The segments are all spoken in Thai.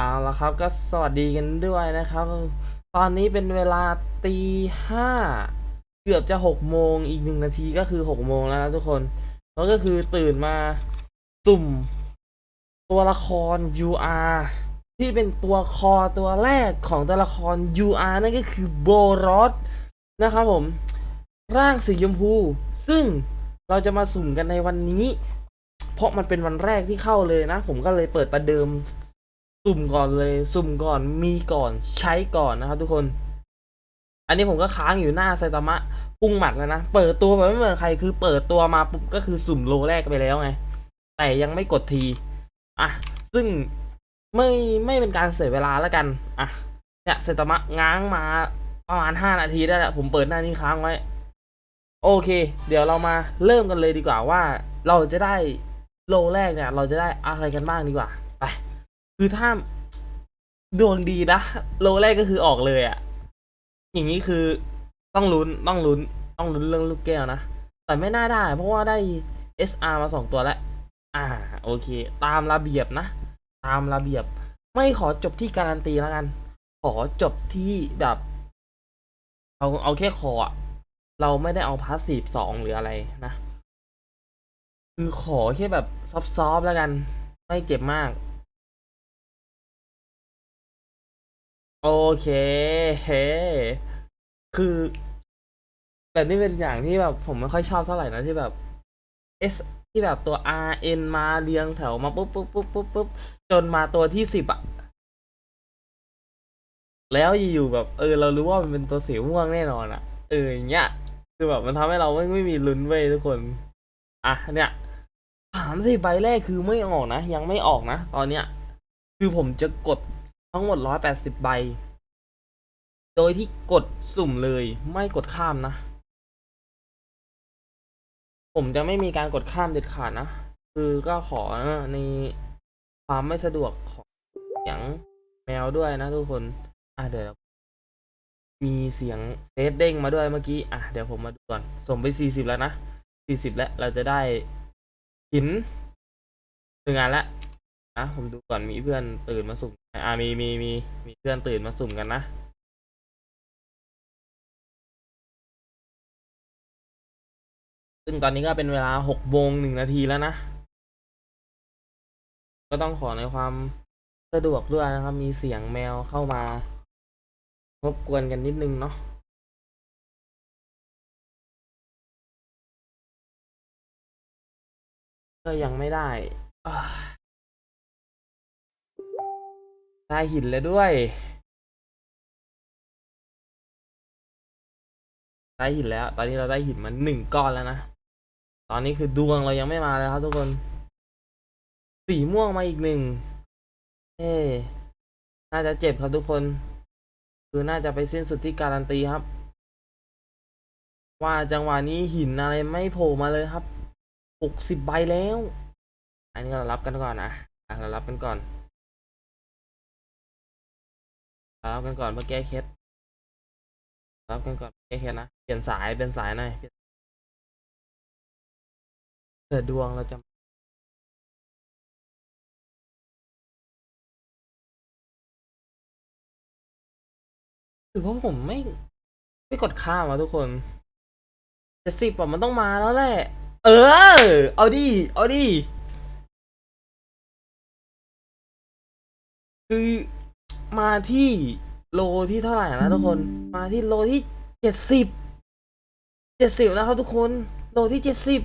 เอาละครับก็สวัสดีกันด้วยนะครับ ตอนนี้เป็นเวลาตีห้าเกือบจะหกโมงอีกหนึ่งนาทีก็คือหกโมงแล้วนะทุกคนแล้วก็คือตื่นมาสุ่ม ตัวละคร UR ที่เป็นตัวคอตัวแรกของตัวละคร UR นั่นก็คือโบรอสนะครับผม ร่างสีชมพู ซึ่งเราจะมาสุ่มกันในวันนี้ เพราะมันเป็นวันแรกที่เข้าเลยนะ ผมก็เลยเปิดประเดิม สุ่มก่อนเลย สุ่มก่อนมีก่อนใช้ก่อนนะครับทุกคน อันนี้ผมก็ค้างอยู่หน้าไซตามะพุ่งหมัดแล้วนะ เปิดตัวแบบไม่เหมือนใครคือเปิดตัวมาปุ๊บก็คือสุ่มโลแรกไปแล้วไง แต่ยังไม่กดทีอะซึ่งไม่ไม่เป็นการเสียเวลาแล้วกันอะเนี่ยไซตามะง้างมาประมาณห้านาทีได้แล้วผมเปิดหน้านี้ค้างไว้ โอเค เดี๋ยวเรามาเริ่มกันเลยดีกว่าว่า เราจะได้โลแรกเนี่ย เราจะได้อะไรกันบ้างดีกว่าไป คือถ้าดวงดีนะโลแรกก็คือออกเลยอะ่ะอย่างนี้คือต้องลุ้นต้องลุ้น ต้องลุ้นเรื่องลูกแก้วนะ แต่ไม่น่าได้ เพราะว่าได้ SR มาสองตัวแล้ว อ่า โอเค ตามระเบียบนะ ตามระเบียบ ไม่ขอจบที่การันตีแล้วกัน ขอจบที่แบบ เอาเอาแค่คออะเราไม่ได้เอาพาสซีฟสองหรืออะไรนะ คือขอแค่แบบซอฟๆแล้วกัน ไม่เจ็บมาก โอเคเฮ้คือแบบนี้เป็นอย่างที่แบบผมไม่ค่อยชอบเท่าไหร่นะที่แบบ S ที่แบบตัว R N มาเรียงแถวมาปุ๊บปุ๊บปุ๊บปุ๊บปุ๊บจนมาตัวที่สิบอะแล้วอยู่แบบ เออ เรารู้ว่ามันเป็นตัวสีม่วงแน่นอนอะเอออย่างเงี้ยคือแบบมันทำให้เราไม่ไม่มีลุ้นเว้ยทุกคน อะเนี่ยสามสิบใบแรกคือไม่ออกนะ ยังไม่ออกนะ ตอนเนี้ย คือผมจะกด ทั้งหมดร้อยแปดสิบใบ โดยที่กดสุ่มเลยไม่กดข้ามนะ ผมจะไม่มีการกดข้ามเด็ดขาดนะ คือก็ขอในความไม่สะดวกของเสียงแมวด้วยนะทุกคน อะเดี๋ยวมีเสียงเซฟเด้งมาด้วยเมื่อกี้ อะเดี๋ยวผมมาดูก่อนส่งไปสี่สิบแล้วนะสี่สิบแล้วเราจะได้หินหนึ่งงานแล้ว นะผมดูก่อนมีเพื่อนตื่นมาสุ่มอ่ามีมีมีมีเพื่อนตื่นมาสุ่มกันนะซึ่งตอนนี้ก็เป็นเวลาหกโมงหนึ่งนาทีแล้วนะ ก็ต้องขอในความสะดวกด้วยนะครับ มีเสียงแมวเข้ามารบกวนกันนิดนึงเนาะก็ยังไม่ได้ ได้หินแล้วด้วยได้หินแล้ว ตอนนี้เราได้หินมาหนึ่งก้อนแล้วนะ ตอนนี้คือดวงเรายังไม่มาเลยครับทุกคน สีม่วงมาอีกหนึ่ง เอ๊น่าจะเจ็บครับทุกคน คือน่าจะไปสิ้นสุดที่การันตีครับ ว่าจังหวะนี้หินอะไรไม่โผล่มาเลยครับหกสิบใบแล้ว อันนี้เรารับกันก่อนนะอะเรารับกันก่อน รับกันก่อนเพื่อแก้เคล็ดรับกันก่อนแก้เคล็ดนะ เปลี่ยนสายเป็นสายหน่อยเปลี่ยนเกิดดวงเราจะถือว่าผมไม่ ไม่กดข้ามอะทุกคนจะสิบอะมันต้องมาแล้วแหละ เออ เอาดิ เอาดิ คือ มาที่โลที่เท่าไหร่นะทุกคน มาที่โลที่เจ็ดสิบเจ็ดสิบนะครับทุกคน โลที่เจ็ดสิบ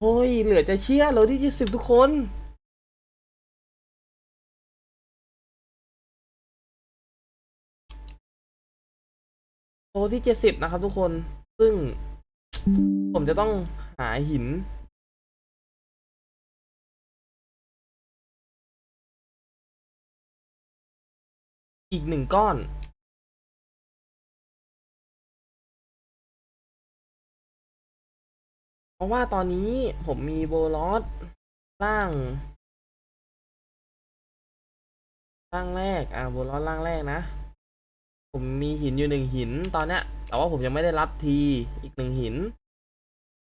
โอ้ยเหลือจะเชื่อโลที่เจ็ดสิบทุกคนโลที่เจ็ดสิบนะครับทุกคน ซึ่งผมจะต้องหาหิน อีกหนึ่งก้อนเพราะว่าตอนนี้ผมมีโบลอสร่าง ร่างแรก อ่าโบลอสร่างแรกนะ ผมมีหินอยู่หนึ่งหินตอนเนี้ย แต่ว่าผมยังไม่ได้รับทีอีกหนึ่งหิน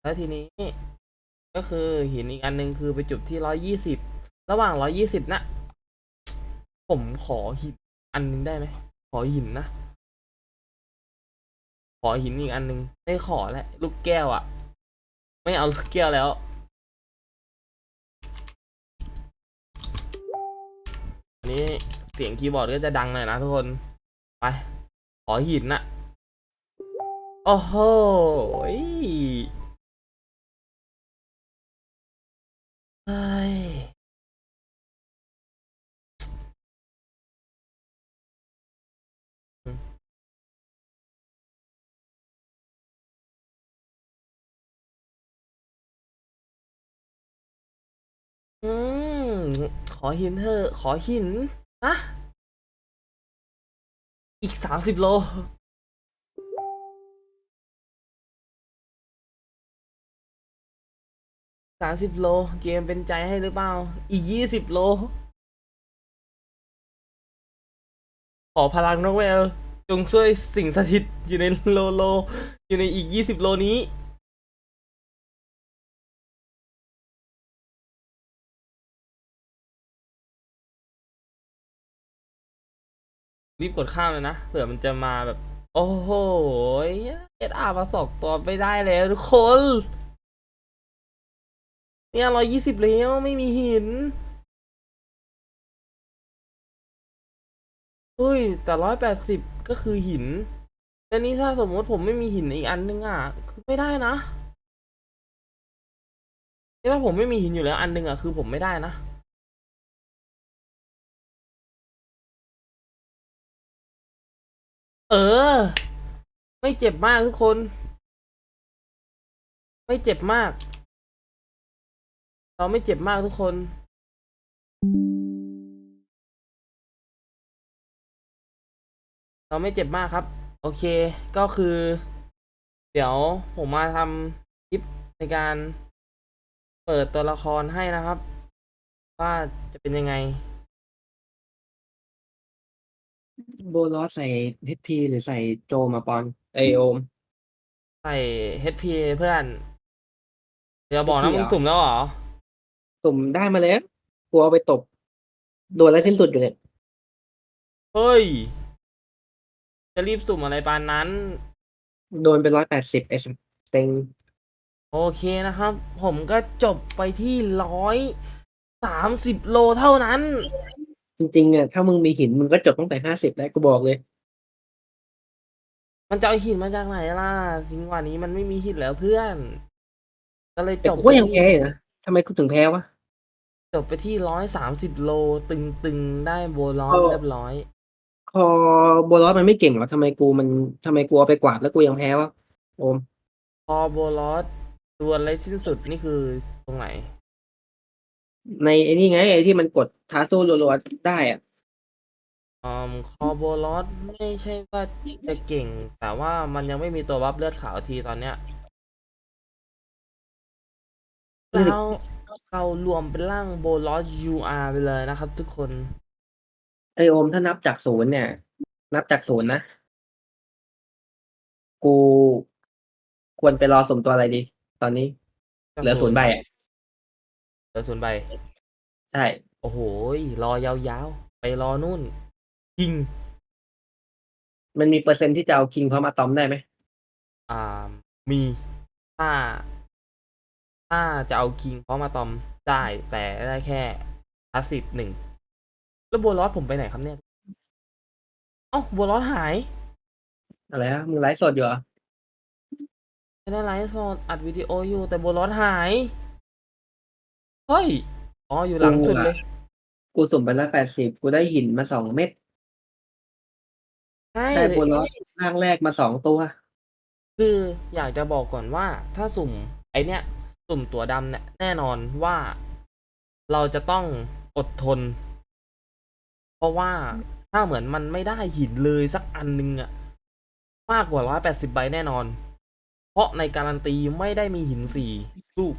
แล้วทีนี้ ก็คือหินอีกอันหนึ่งคือไปจุดที่ร้อยยี่สิบระหว่างร้อยยี่สิบนะ ผมขอหิน อันนึงได้ไหมขอหินนะ ขอหินอีกอันหนึงไม่ขอแล้วลูกแก้วอะไม่เอาลูกแก้วแล้ว อันนี้เสียงคีย์บอร์ดก็จะดังหน่อยนะทุกคน ไป ขอหินน่ะ โอ้โหเฮ้ย อืม ขอหินเถอะขอหินนะอีกสามสิบโล สามสิบโล เกมเป็นใจให้หรือเปล่า อีกยี่สิบโล ขอพลังนกเวลจงช่วยสิ่งสถิตอยู่ในโลโล อยู่ในอีกยี่สิบโลนี้ รีบกดข้ามเลยนะเผื่อมันจะมาแบบ โอ้โหเอ็ดอาร์มาสองตัวไม่ได้แล้วทุกคน เนี่ยร้อยยี่สิบแล้วไม่มีหินเฮ้ย แต่ร้อยแปดสิบก็คือหินแต่นี้ถ้าสมมติผมไม่มีหินอีกอันนึงอะ คือไม่ได้นะถ้าผมไม่มีหินอยู่แล้วอันนึงอะคือผมไม่ได้นะ เออ ไม่เจ็บมากทุกคน ไม่เจ็บมาก เราไม่เจ็บมากทุกคน เราไม่เจ็บมากครับ โอเค ก็คือ เดี๋ยวผมมาทำคลิปในการเปิดตัวละครให้นะครับ ว่าจะเป็นยังไง โบลอสใส่ HP หรือใส่โจมาปอนไอโอม ใส่ HP เพื่อน เดี๋ยวบอกนะ HP มึงเหรอสุ่มแล้วเหรอสุ่มได้มาแล้วกูเอาไปตบโดนแล้วสิ้นสุดอยู่เนี่ย เฮ้ย จะรีบสุ่มอะไรปานนั้น โดนไปร้อยแปดสิบเอสเต็งโอเคนะครับ ผมก็จบไปที่ร้อยสามสิบโลเท่านั้นจ ริงๆอะถ้ามึงมีหินมึงก็จบตั้งแต่ห้าสิบแล้วกูบอกเลย มันจะเอาหินมาจากไหนล่ะทิ้งวันนี้มันไม่มีหินแล้วเพื่อน ก็เลยแต่จบกูก็ยังไปแพ้อยู่นะทำไมกูถึงแพ้วะ จบไปที่ร้อยสามสิบโลตึงๆ ได้โบลอนเออ เรียบร้อยพอโบลอสมันไม่เก่งเหรอทำไมกูมันทำไมกูเอาไปกวาดแล้วกูยังแพ้วะโอมพอโบลอสดวลอะไรสิ้นสุดนี่คือตรงไหน ในไอ้นี่ไง ไอ้ที่มันกดท้าสู้รัวๆได้อะอืมคอโบลอสไม่ใช่ว่าจะเก่ง แต่ว่ามันยังไม่มีตัวบัฟเลือดขาวทีตอนเนี้ยอืมแล้วเรารวมเป็นร่างโบลอส UR ไปเลยนะครับทุกคน ไอโอมถ้านับจากศูนย์เนี่ย นับจากศูนย์นะ กู ควรไปรอสุ่มตัวอะไรดี ตอนนี้ เหลือศูนย์ใบอะ เหลือศูนย์ใบ ใช่ โอ้โหยรอยาวๆ ไปรอนู่น ยิง มันมีเปอร์เซ็นต์ที่จะเอาคิงพร้อมอะตอมได้ไหมอ่า มีถ้า ถ้าจะเอาคิงพร้อมมาตอมได้ แต่ได้แค่พาสซีฟหนึ่ง แล้วโบลอสผมไปไหนครับเนี่ย เอ้าโบลอสหาย อะไรนะมึงไลฟ์สดอยู่เหรอไม่ได้ไลฟ์สดอัดวิดีโออยู่แต่โบลอสหาย เฮ้ย อ๋อ อยู่หลังสุดเลย กูสุ่มไปแล้วแปดสิบกูได้หินมาสองเม็ด ใช่ได้โบลอสร่างแรกมาสองตัว คืออยากจะบอกก่อนว่า ถ้าสุ่ม ไอเนี้ย สุ่มตัวดำเนี่ยแน่นอนว่าเราจะต้องอดทน เพราะว่าถ้าเหมือนมันไม่ได้หินเลยสักอันนึงอะมากกว่าร้อยแปดสิบใบแน่นอน เพราะในการันตีไม่ได้มีหินสี่ลูก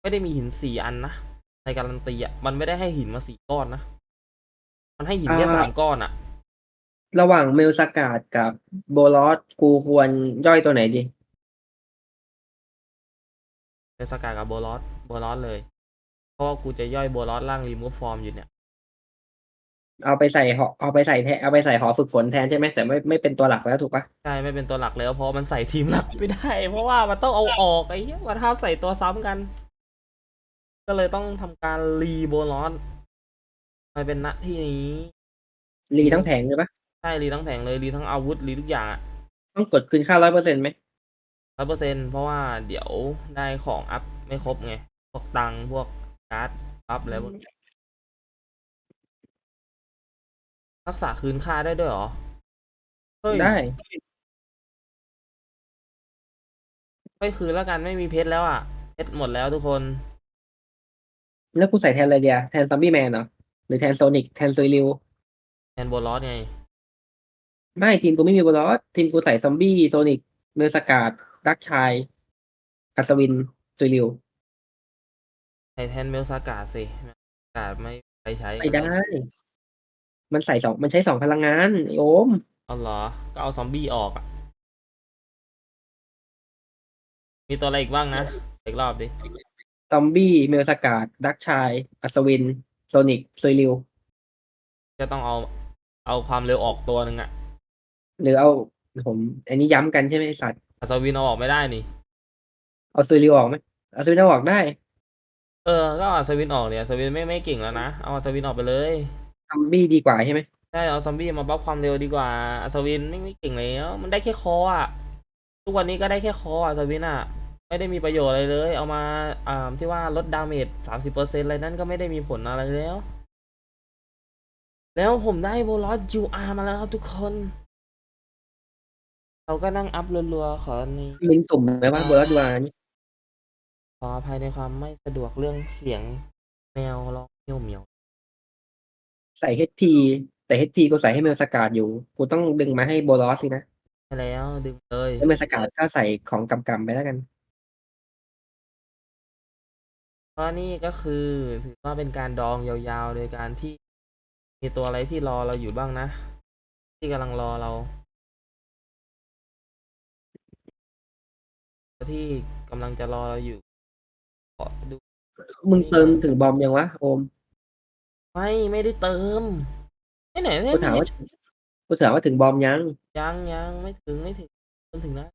ไม่ได้มีหินสี่อันนะใน การันตีอะมันไม่ได้ให้หินมาสี่ก้อนนะ มันให้หินแค่อ่า สามก้อนอะระหว่างเมลสกาดกับโบลอสกูควรย่อยตัวไหนดี เป็นสกายกับโบลอสโบลอสเลยราะว่ากูจะย่อยโบลอสร่างรีมูฟฟอร์มอยู่เนี่ย เอาไปใส่หอเอาไปใส่แทนเอาไปใส่หอฝึกฝนแทนใช่ไหมแต่ไม่ไม่เป็นตัวหลักแล้วถูกปะใช่ไม่เป็นตัวหลักแล้วเพราะมันใส่ทีมหลักไม่ได้ เพราะว่ามันต้องเอาออกไอ้เหี้ยมันห้ามใส่ตัวซ้ำกัน ก็เลยต้องทำการรีโบลอสมาเป็นณที่นี้ รีทั้งแผงเลยปะใช่รีทั้งแผงเลยรีทั้งอาวุธรีทุกอย่างอะต้องกดคืนค่าร้อยเปอร์เซ็นต์ไหมร้อยเปอร์เซ็นเพราะว่าเดี๋ยวได้ของอัพไม่ครบไง พวกตังค์พวกการ์ดอัพอะไรพวกนี้รักษาคืนค่าได้ด้วยเหรอ เฮ้ยได้ไม่คืนแล้วกันไม่มีเพชรแล้วอะ เพชรหมดแล้วทุกคน แล้วกูใส่แทนอะไรเดียแทนซอมบี้แมนเหรอหรือแทนโซนิกแทนซุยริวแทนโบลอสไง ไม่ทีมกูไม่มีบอลอสทีมกูใส่ซอมบี้โซนิกเมลสกาดดักชายอัศวินซุยริวใส่แทนเมลซากาดสิเมลซากาดไม่ไปใช้ไม่ได้ มันใส่สองมันใช้สองพลังงานไอโอมเอาเหรอ ก็เอาซอมบี้ออกอะ มีตัวอะไรอีกบ้างนะอีกรอบดิ ซอมบี้เมลสกาดดักชาย อัศวิน โซนิกซุยริวก็ต้องเอาเอาความเร็วออกตัวหนึ่งอะหรือเอาผม อันนี้ย้ำกันใช่ไหมไอ้สัตว์อัศวินเอาออกไม่ได้นี่ เอาซุยริวออกไหมเอาซุยริวออกได้เออ ก็เอาอัศวินออกเนี่ยอัศวินไม่ไม่เก่งแล้วนะ เอาอัศวินออกไปเลยซอมบี้ดีกว่าใช่ไหมใช่เอาซอมบี้มาบัฟความเร็วดีกว่าอัศวินไม่ไม่เก่งแล้ว มันได้แค่คออะทุกวันนี้ก็ได้แค่คออะอัศวินอะ ไม่ได้มีประโยชน์อะไรเลย เอามาอ่าที่ว่าลดดาเมจสามสิบเปอร์เซ็นต์อะไรนั่นก็ไม่ได้มีผลอะไรแล้ว แล้วผมได้โบลอสยูอาร์มาแล้วครับทุกคน เราก็นั่งอัพรัวๆขอนี้มินสุ่มไหมว่าบอลอสดูอานี่ขออภัยในความไม่สะดวกเรื่องเสียงแมวร้องเมียวเมียวใส่ HP แต่ HP กูใส่ให้เมลสกาดอยู่ กูต้องดึงมาให้บอลอสสินะใช่แล้วดึงเลย แล้วเมลสกาดก็ใส่ของกำๆไปแล้วกัน เพราะนี่ก็คือถือว่าเป็นการดองยาวๆ โดยการที่มีตัวอะไรที่รอเราอยู่บ้างนะ ที่กำลังรอเราที่กำลังจะรอเราอยู่ขอดูมึงเติมถึงบอมยังวะโอม ไม่ไม่ได้เติมไม่ไหนกูถามว่ากูถามว่าถึงบอมยัง ยังยังไม่ถึงไม่ถึงจนถึงนะ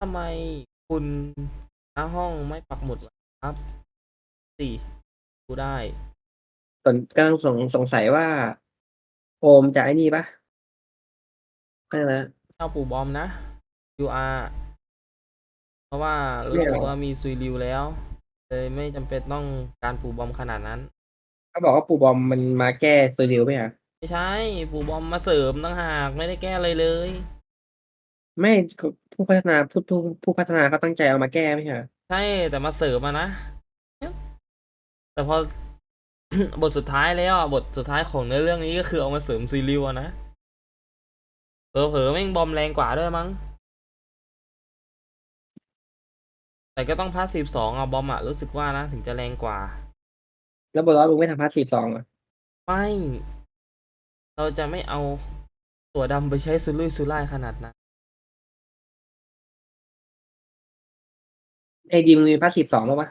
ทำไมคุณ หน้าห้องไม่ปักหมุดวะครับสี่ดูได้ส่วนกำลังสงสงสัยว่าโอมจะไอ้นี่ปะนั่นแหละเอาปู่บอมนะ UR เพราะว่ารู้เรียกสึอะไรกว่ามีซุยริวแล้วเลยไม่จำเป็นต้องการปู่บอมขนาดนั้น เขาบอกว่าปูบอมมันมาแก้ซูริวไหมอะไม่ใช่ ปู่บอมมาเสริมต่างหากไม่ได้แก้อะไรเลย ไม่ ผู้พัฒนาผู้ผู้ผู้พัฒนาเขาตั้งใจเอามาแก้ไหมอะใช่แต่มาเสริมมานะ แต่พอ บทสุดท้ายแล้วอะบทสุดท้ายของเนื้อเรื่องนี้ก็คือเอามาเสริมซุยริวอะนะเผลอๆแม่งบอมแรงกว่าด้วยมั้ง แต่ก็ต้องพาสซีฟสองอะบอมอะรู้สึกว่านะ ถึงจะแรงกว่า แล้วบอลอสมึงไม่ทำพาสซีฟสองอะไม่ เราจะไม่เอาตัวดำไปใช้ซุรุ่ยซุร่ายขนาดนั้น ไอดีมึงมีพาสซีฟสองแล้ววะ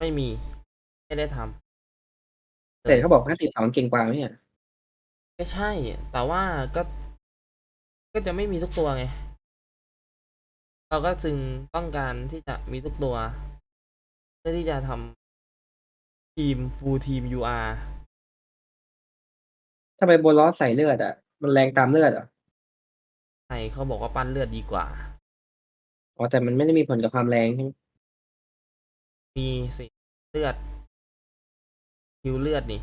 ไม่มี ไม่ได้ทำแต่เขาบอกพาสซีฟสองเก่งกว่าไหมอะไม่ใช่ แต่ว่าก็ ก็จะไม่มีทุกตัวไง เราก็จึงต้องการที่จะมีทุกตัว เพื่อที่จะทำทีมฟูลทีม UR ทำไมบอลอสใส่เลือดอะ มันแรงตามเลือดเหรอะใช่เขาบอกว่าปั้นเลือดดีกว่า อ๋อแต่มันไม่ได้มีผลกับความแรงใช่ไหมมีสิเลือดคิวเลือดนี่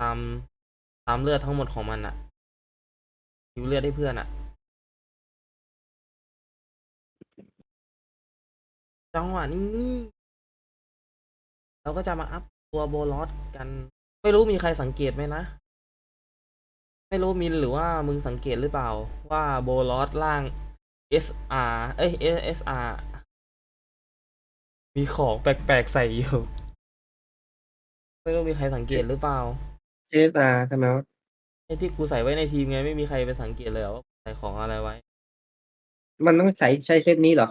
ตามตามเลือดทั้งหมดของมันอะคิวเลือดให้เพื่อนอะจังหวะนี้ เราก็จะมาอัพตัวโบลอสกัน ไม่รู้มีใครสังเกตไหมนะ ไม่รู้มินหรือว่ามึงสังเกตหรือเปล่า ว่าโบลอสล่าง SR เอ้ย SSR มีของแปลกๆใส่อยู่ไม่รู้มีใครสังเกตหรือเปล่าเอสอาร์ทำไมวะไอ้ที่กูใส่ไว้ในทีมไงไม่มีใครไปสังเกตเลยเหรอว่าใส่ของอะไรไว้ มันต้องใช้ใช้เซตนี้เหรอ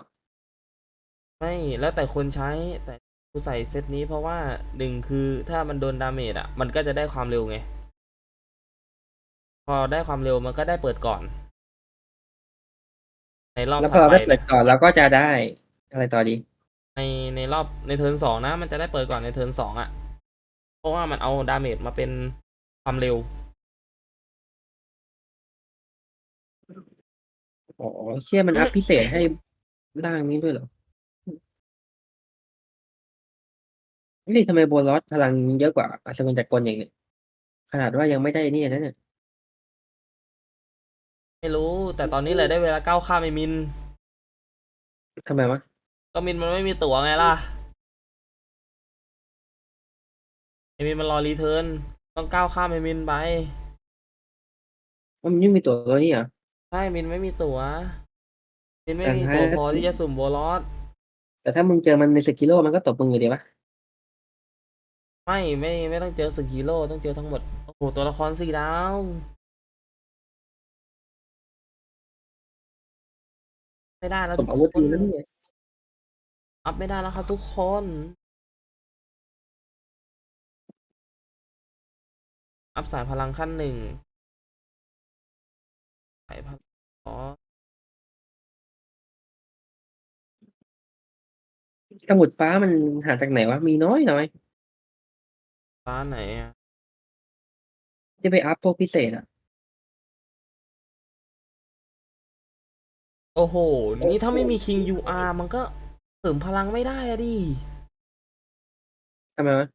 ไม่แล้วแต่คนใช้แต่กูใส่เซตนี้เพราะว่าหนึ่งคือถ้ามันโดนดาเมจอะ มันก็จะได้ความเร็วไง พอได้ความเร็วมันก็ได้เปิดก่อน ในรอบแล้วพถัอดเราไปได้เปิดก่อนเราก็จะได้อะไรต่อดีในในรอบในเทิร์นสองนะ มันจะได้เปิดก่อนในเทิร์นสองอะ เพราะว่ามันเอาดาเมจมาเป็นความเร็ว อ๋อเชี่ยมันอัพพิเศษให้ร่างนี้ด้วยเหรอนี่ทำไมโบลอสพลังเยอะกว่าอัศวินจักรกลอย่างเนี้ยขนาดว่ายังไม่ได้นี่นะเนี่ย ไม่รู้ แต่ตอนนี้เลยได้เวลาก้าวข้ามไอ้มิน ทำไมวะก็มินมันไม่มีตั๋วไงล่ะไอ้มินมันรอรีเทิร์นต้องก้าวข้ามไอ้มินไปว่ามันยังมีตัวตัวนี้เหรอ ใช่มินไม่มีตั๋วมินไม่แต่มีถ้าตั๋วพอที่จะสุ่มโบลอสแต่ถ้ามึงเจอมันในสกิโลมันก็ตบมึงอยู่ดีวะไม่ไม่ไม่ต้องเจอสึกฮีโร่ต้องเจอทั้งหมดโอ้โหตัวละครสี่ดาว ไม่ได้แล้วตทุบกอาวุธคดีนนะเนี่ยอัพไม่ได้แล้วครับทุกคน อัพสายพลังขั้นหนึ่งสายพลังอ๋อสมุดฟ้ามันหาจากไหนวะ มีน้อยน้อย ฟ้าไหนอะที่ไปอัพพวกพิเศษอะ โอ้โห นี่ถ้าไม่มี King UR มันก็เสริมพลังไม่ได้อะดิ ทำไมวะ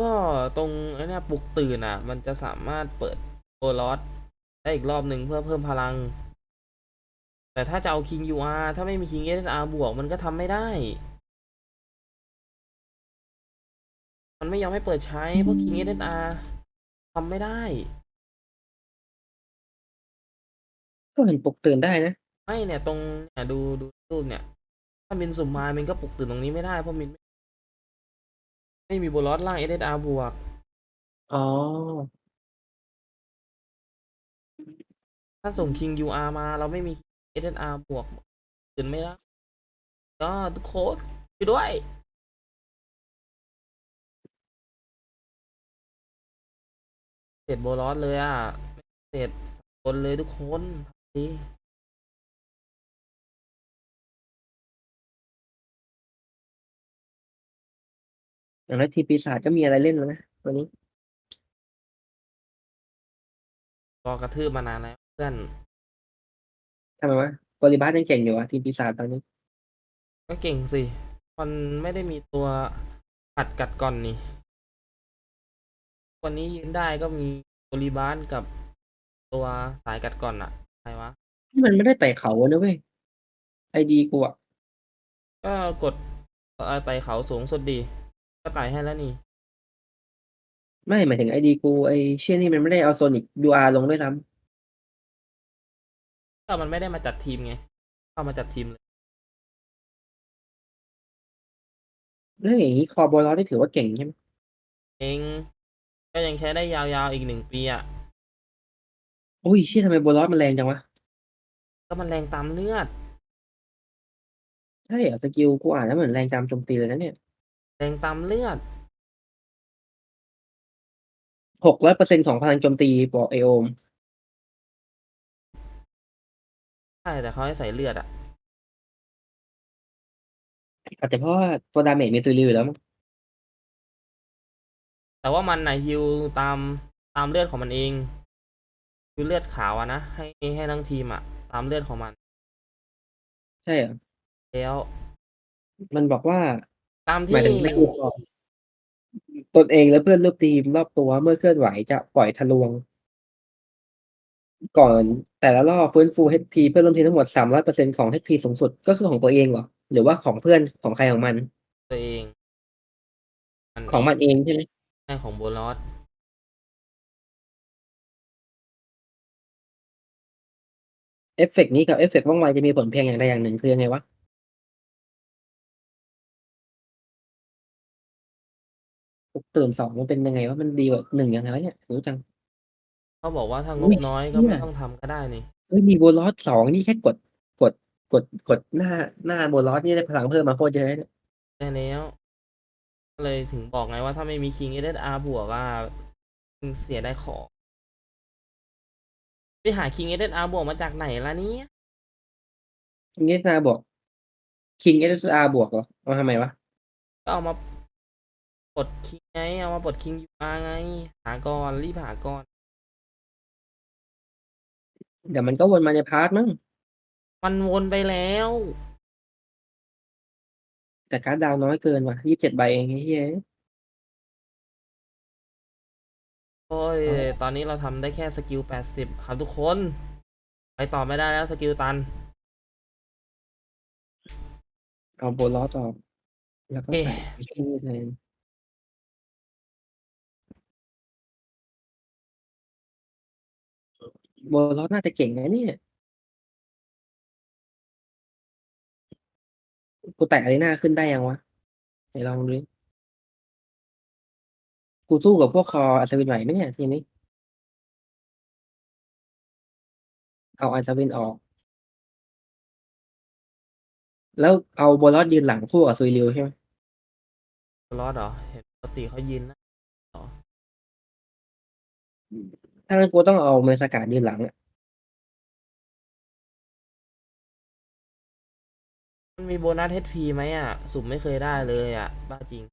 ก็ตรงไอ้เนี่ยปลุกตื่นอะ มันจะสามารถเปิดโอลอสได้อีกรอบหนึ่งเพื่อเพิ่มพลัง แต่ถ้าจะเอา King UR ถ้าไม่มี King SR บวกมันก็ทำไม่ได้ มันไม่ยอมให้เปิดใช้เพราะ King SR ทำไม่ได้ ก็เห็นปลุกตื่นได้นะ ไม่เนี่ยตรงเนี่ยดูดูรูปเนี่ย ถ้ามินสุ่มมามินก็ปลุกตื่นตรงนี้ไม่ได้เพราะมินไม่ไม่มีโบลอสล่าง SR บวก อ๋อ ถ้าส่ง King UR มาเราไม่มี SNR บวกตื่นไม่ได้ก็ทุกโค้ดช่วยด้วยเสร็จโบลอสเลยอะไม่เสร็จคนเลยทุกคนดี อย่างนั้นทีมปีศาจก็มีอะไรเล่นแล้วนะวันนี้รอกระทืบมานานแล้วเพื่อนทำไมวะโกลิบัสยังเก่งอยู่อะทีมปีศาจตอนนี้ ก็เก่งสิ มันไม่ได้มีตัวอัดกัดก่อนนี่ วันนี้ยืนได้ก็มีโอลิบานกับตัวสายกัดก่อนอะใครวะที่มันไม่ได้ไต่เขาอะนะเว้ยไอดีกูอะก็กดเอ่อไปเขาสูงสุดดี ก็ไต่ให้แล้วนี่ ไม่หมายถึงไอดีกูไอเชี่ยนี่มันไม่ได้เอาโซนิกยูอาร์ลงด้วยซ้ก็มันไม่ได้มาจัดทีมไง เข้ามาจัดทีมเลยำแล้วอย่างนี้คอบอลได้ถือว่าเก่งใช่ไหมเอง ก็ยังใช้ได้ยาวๆอีกหนึ่งปีอะอุ้ยเชี่ยทำไมบอลมันแรงจังวะก็มันแรงตามเลือด ใช่เหรอสกิลกูอ่านแล้วเหมือนแรงตามโจมตีเลยนะเนี่ย แรงตามเลือด หกร้อยเปอร์เซ็นของพลังโจมตีบอกไอโอม ใช่แต่เขาให้ใส่เลือดอะอาจจะเพราะว่าตัวดาเมจมีตัวรีอยู่แล้วมั้งแต่ว่ามันนะฮิวตามตามเลือดของมันเองฮิวเลือดขาวอะนะให้ให้ทั้งทีมอะตามเลือดของมัน ใช่เหรอแล้ว มันบอกว่า ตามหมายที่ถึงสกิลของตนเองและเพื่อนร่วมทีมรอบตัวเมื่อเคลื่อนไหวจะปล่อยทะลวง ก่อนแต่ละรอบฟื้นฟู HP เพื่อนร่วมทีมทั้งหมด300%ของ HP สูงสุดก็คือของตัวเองเหรอ หรือว่าของเพื่อนของใครของมัน ตัวเองของมันเองใช่ไหมใช่ของโบลอสเอฟเฟกต์นี้กับเอฟเฟกต์ว่องไวจะมีผลเพียงอย่างใดอย่างหนึ่งคือยังไงวะ ตื่นสองมันเป็นยังไงวะมันดีกว่าหนึ่งยังไงวะเนี่ยรู้จัง เขาบอกว่าถ้างอุ้บยน้อยก็เหี้ไม่ย ต้องทำก็ได้นี่ เฮ้ย มีโบลอสสองนี่แค่กด กด กด กดหน้า หน้าโบลอสนี่ได้พลังเพิ่มมาโคตรเยอะเลยเนี่ยได้แล้วก็เลยถึงบอกไงว่าถ้าไม่มีคิงเอเดอาร์บวกว่าเสียได้ของ ไปหาคิงเอเดอาร์บวกมาจากไหนล่ะเนี่ย คิงเอสอาบวกคิงเอสอาบวกเหรอเอาทำไมวะ ก็เอามา ปลดคิงไง เอามาปลดคิงยูอาไง หาก่อนรีบหาก่อน เดี๋ยวมันก็วนมาในพาร์ทมั้งมันวนไปแล้ว แต่การ์ดดาวน้อยเกินว่ะยี่สิบเจ็ดใบเองไอ้เหี้ยโอ้ยอ๋อตอนนี้เราทำได้แค่สกิลแปดสิบครับทุกคน ไปต่อไม่ได้แล้วสกิลตัน เอาโบลอสออกแล้วก็เอ๊ะใส่ไปที่นี่แทน โบลอสน่าจะเก่งนะเนี่ยกูแตะอารีนาขึ้นได้ยังวะไหนลองดูดิกูสู้กับพวกคออัศวินไหวไหมเนี่ยทีนี้ เอาอัศวินออก แล้วเอาโบลอสยืนหลังคู่กับซุยริวใช่ไหมรอดเหรอ เห็นปกติเขายินนะ ถ้างั้นกูต้องเอาเมสกาดยืนหลังอะมันมีโบนัส HP ไหมอะ สุ่มไม่เคยได้เลยอะ บ้าจริง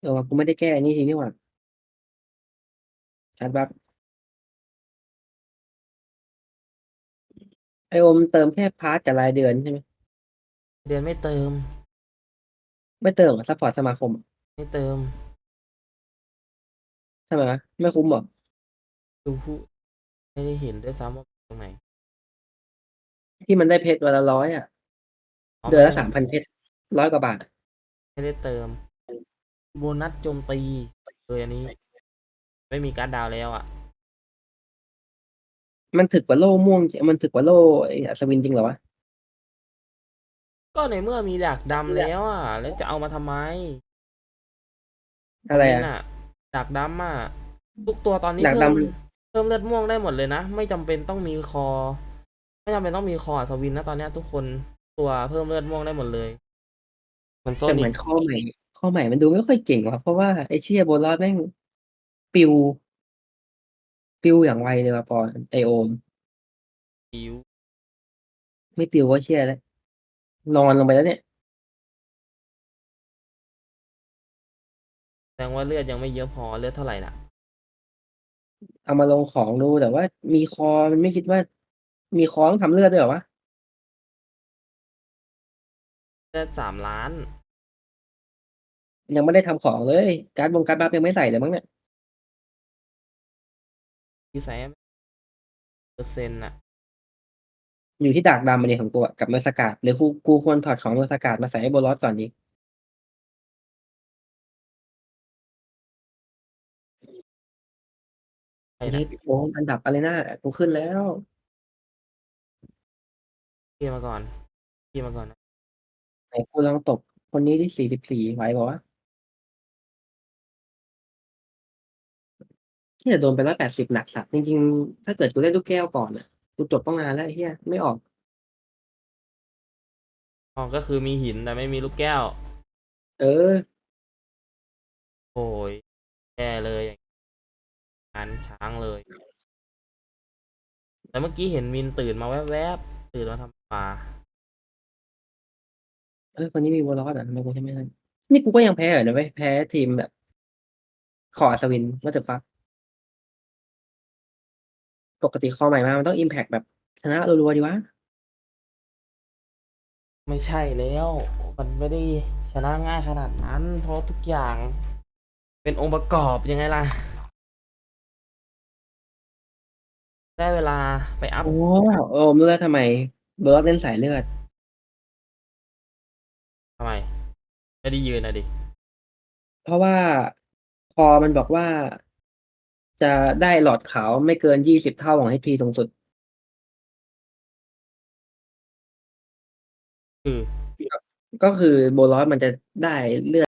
เออว่ะกูไม่ได้แก้อันนี่ทีนี่หว่าชัดบัฟไอโอมเติมแค่พาร์ทกับรายเดือนใช่ไหมเดือนไม่เติม ไม่เติมซัพพอร์ตสมาคมอะไม่เติม ใช่ไหมวะไม่คุ้มหรอดูผู้ไม่ได้เห็นด้วยซ้ำว่าตรงไหนที่มันได้เพชรวันละร้อยอะอ๋อเดือนละไได้สามพันเพชรร้อยกว่าบาทอะไม่ได้เติม โบนัสโจมตีเลยอันนี้ ไม่มีการดดาวแล้วอะ มันถึกกว่าโล่ม่วงจริงมันถึกกว่าโล่ไออัศวินจริงเหรอวะก็ในเมื่อมีดักดำแล้วอะ แล้วจะเอามาทำไมอะไรนี่อะ น่ะ ดักดำอะทุกตัวตอนนี้ดักเพิ่มดเพิ่มเลือดม่วงได้หมดเลยนะ ไม่จำเป็นต้องมีคอ ไม่จำเป็นต้องมีคออัศวินนะตอนเนี้ยทุกคนตัวเพิ่มเลือดม่วงได้หมดเลยเหมือนโซแต่เหนิมือกนข้อใหม่ ข้อใหม่มันดูไม่ค่อยเก่งว่ะเพราะว่าไอเชี่ยโบลอสแม่งปิว ปิวอย่างไวเลยว่ะปอนไอโอมผิวไม่ปิวก็เชี่ยแล้วนอนลงไปแล้วเนี่ย แสดงว่าเลือดยังไม่เยอะพอเลือดเท่าไหร่น่ะ เอามาลงของดูแต่ว่ามีคอมันไม่คิดว่า มีคอต้องทำเลือดด้วยเหรอวะเลือดสามล้าน ยังไม่ได้ทำของเลย การ์ดบงการ์ดบัฟยังไม่ใส่เลยมั้งเนี่ยที่ใส่เปอร์เซ็นต์น่ะ อยู่ที่ดากดำมันเนี่ยของตัวกับเมอร์สกาดหรือกูกูควรถอดของเมอร์สกาดมาใส่ให้โบลอสก่อนดี ไอ้เฮ้น่ะยโอ้อันดับอะไรนะกูขึ้นแล้ว พี่มาก่อนพี่มาก่อนนะไหนกูลองตกคนนี้ที่สี่สิบสี่ไหวบอกว่าวะที่จะโดนไปร้อยแปดสิบหนักสัตว์จริงๆ ถ้าเกิดกูเล่นลูกแก้วก่อนอะ กูจบตั้งนานแล้วไอ้เฮียไม่ออก อ๋อก็คือมีหินแต่ไม่มีลูกแก้ว เออ โอ้ยแย่เลยอย่าง งานช้างเลย แต่เมื่อกี้เห็นมินตื่นมาแวบๆ ตื่นมาทำปลาเออคนนี้มีโบลอสอะทำไมกูใช้ไม่ได้นี่กูก็ยังแพ้เหรอเนี่ยเว้ยแพ้ทีมแบบ ขออัศวินว่าจะปักปกติคอใหม่มามันต้องอิมแพกแบบชนะรัวๆดีวะไม่ใช่แล้ว มันไม่ได้ชนะง่ายขนาดนั้น เพราะทุกอย่าง เป็นองค์ประกอบยังไงล่ะ ได้เวลาไปอัพ โอ้โอ้รู้แล้วทำไมโบลอสเล่นสายเลือด ทำไม ไม่ได้ยืนอะดิ เพราะว่าพอมันบอกว่า จะได้หลอดขาวไม่เกินยี่สิบเท่าของ HP สูงสุดคือ ก็คือโบลอสมันจะได้เลือด